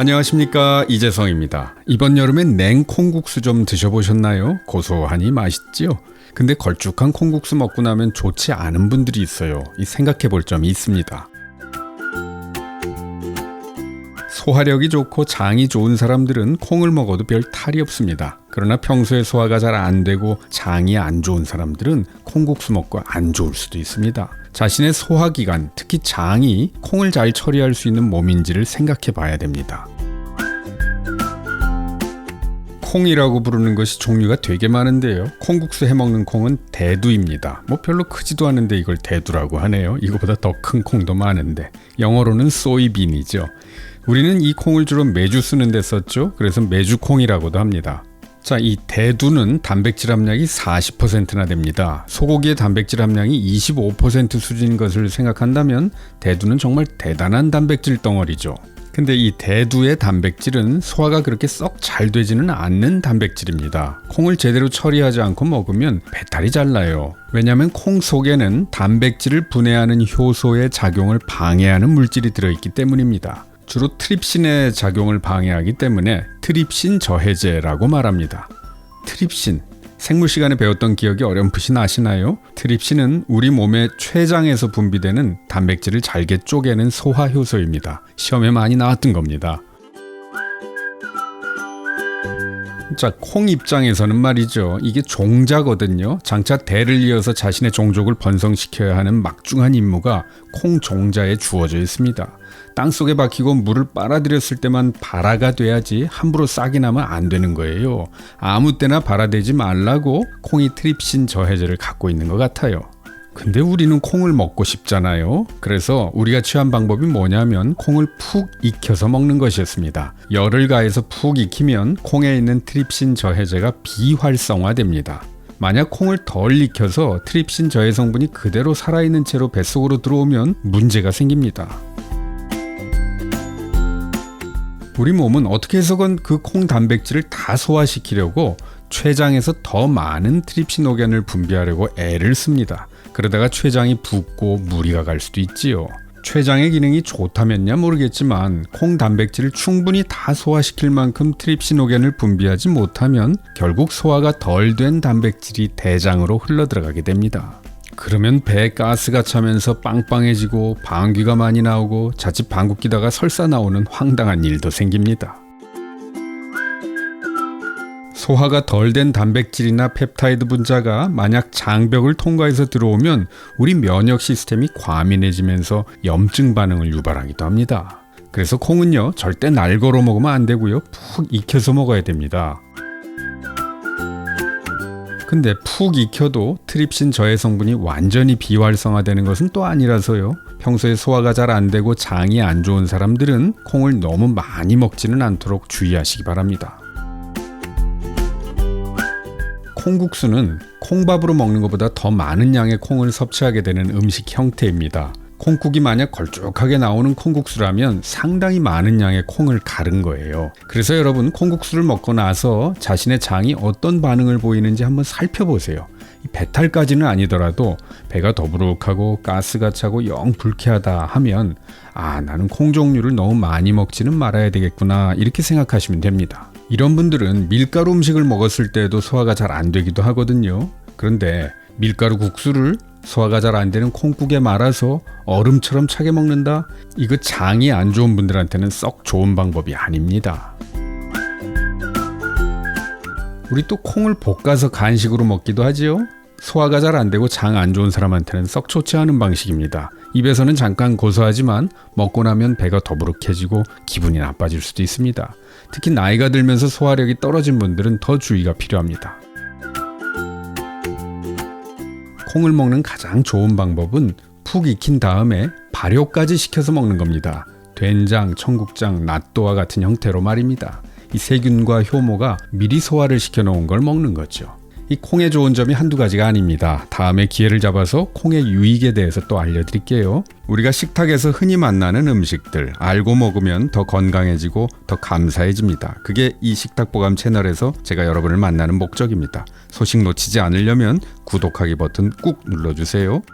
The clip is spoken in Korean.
안녕하십니까 이재성입니다. 이번 여름엔 냉콩국수 좀 드셔보셨나요? 고소하니 맛있지요? 근데 걸쭉한 콩국수 먹고 나면 좋지 않은 분들이 있어요. 이 생각해 볼 점이 있습니다. 소화력이 좋고 장이 좋은 사람들은 콩을 먹어도 별 탈이 없습니다. 그러나 평소에 소화가 잘 안 되고 장이 안 좋은 사람들은 콩국수 먹고 안 좋을 수도 있습니다. 자신의 소화기관, 특히 장이 콩을 잘 처리할 수 있는 몸인지를 생각해 봐야 됩니다. 콩이라고 부르는 것이 종류가 되게 많은데요. 콩국수 해 먹는 콩은 대두입니다. 뭐 별로 크지도 않은데 이걸 대두라고 하네요. 이거보다 더 큰 콩도 많은데 영어로는 소이빈이죠. 우리는 이 콩을 주로 메주 쓰는 데 썼죠. 그래서 메주콩이라고도 합니다. 자, 이 대두는 단백질 함량이 40%나 됩니다. 소고기의 단백질 함량이 25% 수준인 것을 생각한다면 대두는 정말 대단한 단백질 덩어리죠. 근데 이 대두의 단백질은 소화가 그렇게 썩 잘 되지는 않는 단백질입니다. 콩을 제대로 처리하지 않고 먹으면 배탈이 잘 나요. 왜냐하면 콩 속에는 단백질을 분해하는 효소의 작용을 방해하는 물질이 들어있기 때문입니다. 주로 트립신의 작용을 방해하기 때문에 트립신 저해제라고 말합니다. 트립신 생물 시간에 배웠던 기억이 어렴풋이 나시나요? 트립신은 우리 몸의 췌장에서 분비되는 단백질을 잘게 쪼개는 소화 효소입니다. 시험에 많이 나왔던 겁니다. 자, 콩 입장에서는 말이죠. 이게 종자거든요. 장차 대를 이어서 자신의 종족을 번성시켜야 하는 막중한 임무가 콩 종자에 주어져 있습니다. 땅 속에 박히고 물을 빨아들였을 때만 발화가 돼야지 함부로 싹이 나면 안 되는 거예요. 아무 때나 발화되지 말라고 콩이 트립신 저해제를 갖고 있는 것 같아요. 근데 우리는 콩을 먹고 싶잖아요. 그래서 우리가 취한 방법이 뭐냐면 콩을 푹 익혀서 먹는 것이었습니다. 열을 가해서 푹 익히면 콩에 있는 트립신 저해제가 비활성화됩니다. 만약 콩을 덜 익혀서 트립신 저해 성분이 그대로 살아있는 채로 뱃속으로 들어오면 문제가 생깁니다. 우리 몸은 어떻게 해서건 그 콩 단백질을 다 소화시키려고 췌장에서 더 많은 트립시노겐을 분비하려고 애를 씁니다. 그러다가 췌장이 붓고 무리가 갈 수도 있지요. 췌장의 기능이 좋다면야 모르겠지만 콩 단백질을 충분히 다 소화시킬 만큼 트립시노겐을 분비하지 못하면 결국 소화가 덜 된 단백질이 대장으로 흘러들어가게 됩니다. 그러면 배에 가스가 차면서 빵빵해지고 방귀가 많이 나오고 자칫 방귀 끼다가 설사 나오는 황당한 일도 생깁니다. 소화가 덜 된 단백질이나 펩타이드 분자가 만약 장벽을 통과해서 들어오면 우리 면역 시스템이 과민해지면서 염증 반응을 유발하기도 합니다. 그래서 콩은요, 절대 날거로 먹으면 안 되고요, 푹 익혀서 먹어야 됩니다. 근데 푹 익혀도 트립신 저해 성분이 완전히 비활성화되는 것은 또 아니라서요. 평소에 소화가 잘 안 되고 장이 안 좋은 사람들은 콩을 너무 많이 먹지는 않도록 주의하시기 바랍니다. 콩국수는 콩밥으로 먹는 것보다 더 많은 양의 콩을 섭취하게 되는 음식 형태입니다. 콩국이 만약 걸쭉하게 나오는 콩국수라면 상당히 많은 양의 콩을 가른 거예요. 그래서 여러분 콩국수를 먹고 나서 자신의 장이 어떤 반응을 보이는지 한번 살펴보세요. 배탈까지는 아니더라도 배가 더부룩하고 가스가 차고 영 불쾌하다 하면 아 나는 콩 종류를 너무 많이 먹지는 말아야 되겠구나 이렇게 생각하시면 됩니다. 이런 분들은 밀가루 음식을 먹었을 때도 소화가 잘 안 되기도 하거든요. 그런데 밀가루 국수를 소화가 잘 안 되는 콩국에 말아서 얼음처럼 차게 먹는다? 이거 장이 안 좋은 분들한테는 썩 좋은 방법이 아닙니다. 우리 또 콩을 볶아서 간식으로 먹기도 하지요. 소화가 잘 안 되고 장 안 좋은 사람한테는 썩 좋지 않은 방식입니다. 입에서는 잠깐 고소하지만 먹고 나면 배가 더부룩해지고 기분이 나빠질 수도 있습니다. 특히 나이가 들면서 소화력이 떨어진 분들은 더 주의가 필요합니다. 콩을 먹는 가장 좋은 방법은 푹 익힌 다음에 발효까지 시켜서 먹는 겁니다. 된장, 청국장, 낫또와 같은 형태로 말입니다. 이 세균과 효모가 미리 소화를 시켜 놓은 걸 먹는 거죠. 이 콩의 좋은 점이 한두 가지가 아닙니다. 다음에 기회를 잡아서 콩의 유익에 대해서 또 알려드릴게요. 우리가 식탁에서 흔히 만나는 음식들 알고 먹으면 더 건강해지고 더 감사해집니다. 그게 이 식탁 보감 채널에서 제가 여러분을 만나는 목적입니다. 소식 놓치지 않으려면 구독하기 버튼 꾹 눌러주세요.